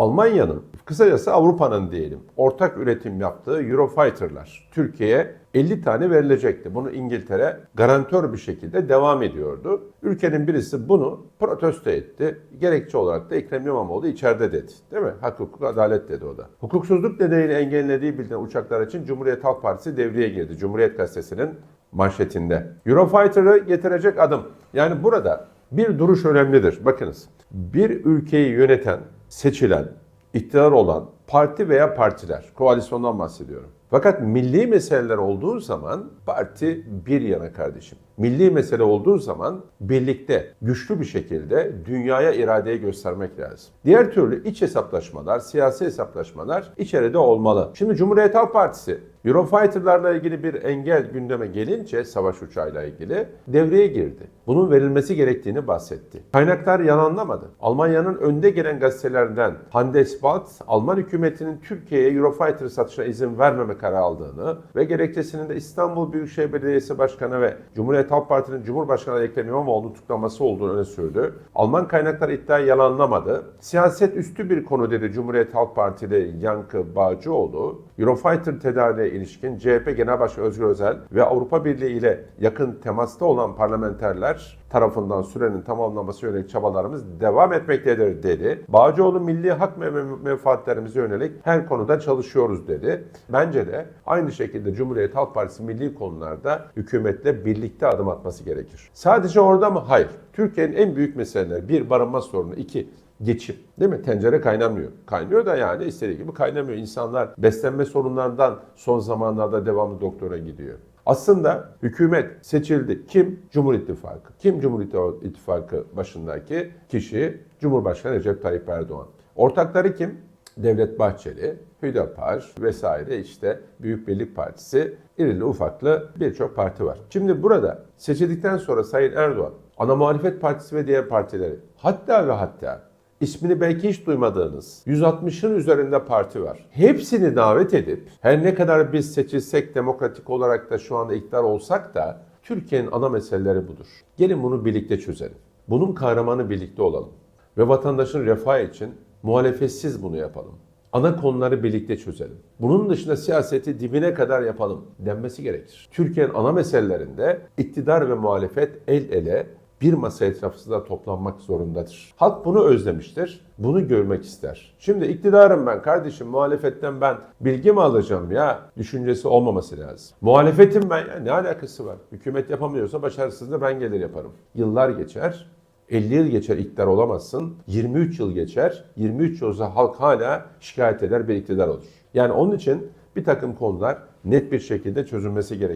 Almanya'nın, kısacası Avrupa'nın diyelim, ortak üretim yaptığı Eurofighter'lar Türkiye'ye 50 tane verilecekti. Bunu İngiltere garantör bir şekilde devam ediyordu. Ülkenin birisi bunu protesto etti. Gerekçe olarak da Ekrem İmamoğlu içeride dedi. Değil mi? Hak, hukuk, adalet dedi o da. Hukuksuzluk nedeniyle engellediği bilinen uçaklar için Cumhuriyet Halk Partisi devreye girdi. Cumhuriyet Gazetesi'nin manşetinde. Eurofighter'ı getirecek adım. Yani burada bir duruş önemlidir. Bakınız bir ülkeyi yöneten, seçilen, iktidar olan parti veya partiler, koalisyondan bahsediyorum. Fakat milli meseleler olduğu zaman parti bir yana kardeşim. Milli mesele olduğu zaman birlikte güçlü bir şekilde dünyaya iradeyi göstermek lazım. Diğer türlü iç hesaplaşmalar, siyasi hesaplaşmalar içeride olmalı. Şimdi Cumhuriyet Halk Partisi Eurofighter'larla ilgili bir engel gündeme gelince savaş uçağıyla ilgili devreye girdi. Bunun verilmesi gerektiğini bahsetti. Kaynaklar yalanlamadı. Almanya'nın önde gelen gazetelerinden Handelsblatt, Alman hükümetinin Türkiye'ye Eurofighter satışına izin vermeme kararı aldığını ve gerekçesinin de İstanbul Büyükşehir Belediyesi Başkanı ve Cumhuriyet Halk Partisi'nin Cumhurbaşkanı Ekrem İmamoğlu'nun tutuklaması olduğunu öne sürdü. Alman kaynaklar iddiayı yalanlamadı. Siyaset üstü bir konu dedi Cumhuriyet Halk Partili Yankı Bağcıoğlu. Eurofighter tedariğe ilişkin CHP Genel Başkanı Özgür Özel ve Avrupa Birliği ile yakın temasta olan parlamenterler tarafından sürenin tamamlanması yönelik çabalarımız devam etmektedir dedi. Bağcıoğlu milli hak ve menfaatlerimize yönelik her konuda çalışıyoruz dedi. Bence de aynı şekilde Cumhuriyet Halk Partisi milli konularda hükümetle birlikte adım atması gerekir. Sadece orada mı? Hayır. Türkiye'nin en büyük meseleleri bir barınma sorunu, iki geçim. Değil mi? Tencere kaynamıyor. Kaynıyor da yani istediği gibi kaynamıyor. İnsanlar beslenme sorunlarından son zamanlarda devamlı doktora gidiyor. Aslında hükümet seçildi. Kim? Cumhur İttifakı. Kim Cumhur İttifakı başındaki kişi? Cumhurbaşkanı Recep Tayyip Erdoğan. Ortakları kim? Devlet Bahçeli, Hüdapar vesaire işte Büyük Birlik Partisi, irili ufaklı birçok parti var. Şimdi burada seçildikten sonra Sayın Erdoğan, ana muhalefet partisi ve diğer partileri hatta ve hatta ismini belki hiç duymadığınız 160'ın üzerinde parti var. Hepsini davet edip her ne kadar biz seçilsek demokratik olarak da şu anda iktidar olsak da Türkiye'nin ana meseleleri budur. Gelin bunu birlikte çözelim. Bunun kahramanı birlikte olalım. Ve vatandaşın refahı için muhalefetsiz bunu yapalım. Ana konuları birlikte çözelim. Bunun dışında siyaseti dibine kadar yapalım denmesi gerekir. Türkiye'nin ana meselelerinde iktidar ve muhalefet el ele bir masa etrafında toplanmak zorundadır. Halk bunu özlemiştir. Bunu görmek ister. Şimdi iktidarım ben kardeşim muhalefetten ben bilgi mi alacağım ya düşüncesi olmaması lazım. Muhalefetim ben ya ne alakası var? Hükümet yapamıyorsa başarısız da ben gelir yaparım. Yıllar geçer. 50 yıl geçer iktidar olamazsın. 23 yıl geçer. 23 yılda halk hala şikayet eder bir iktidar olur. Yani onun için bir takım konular net bir şekilde çözülmesi gerekir.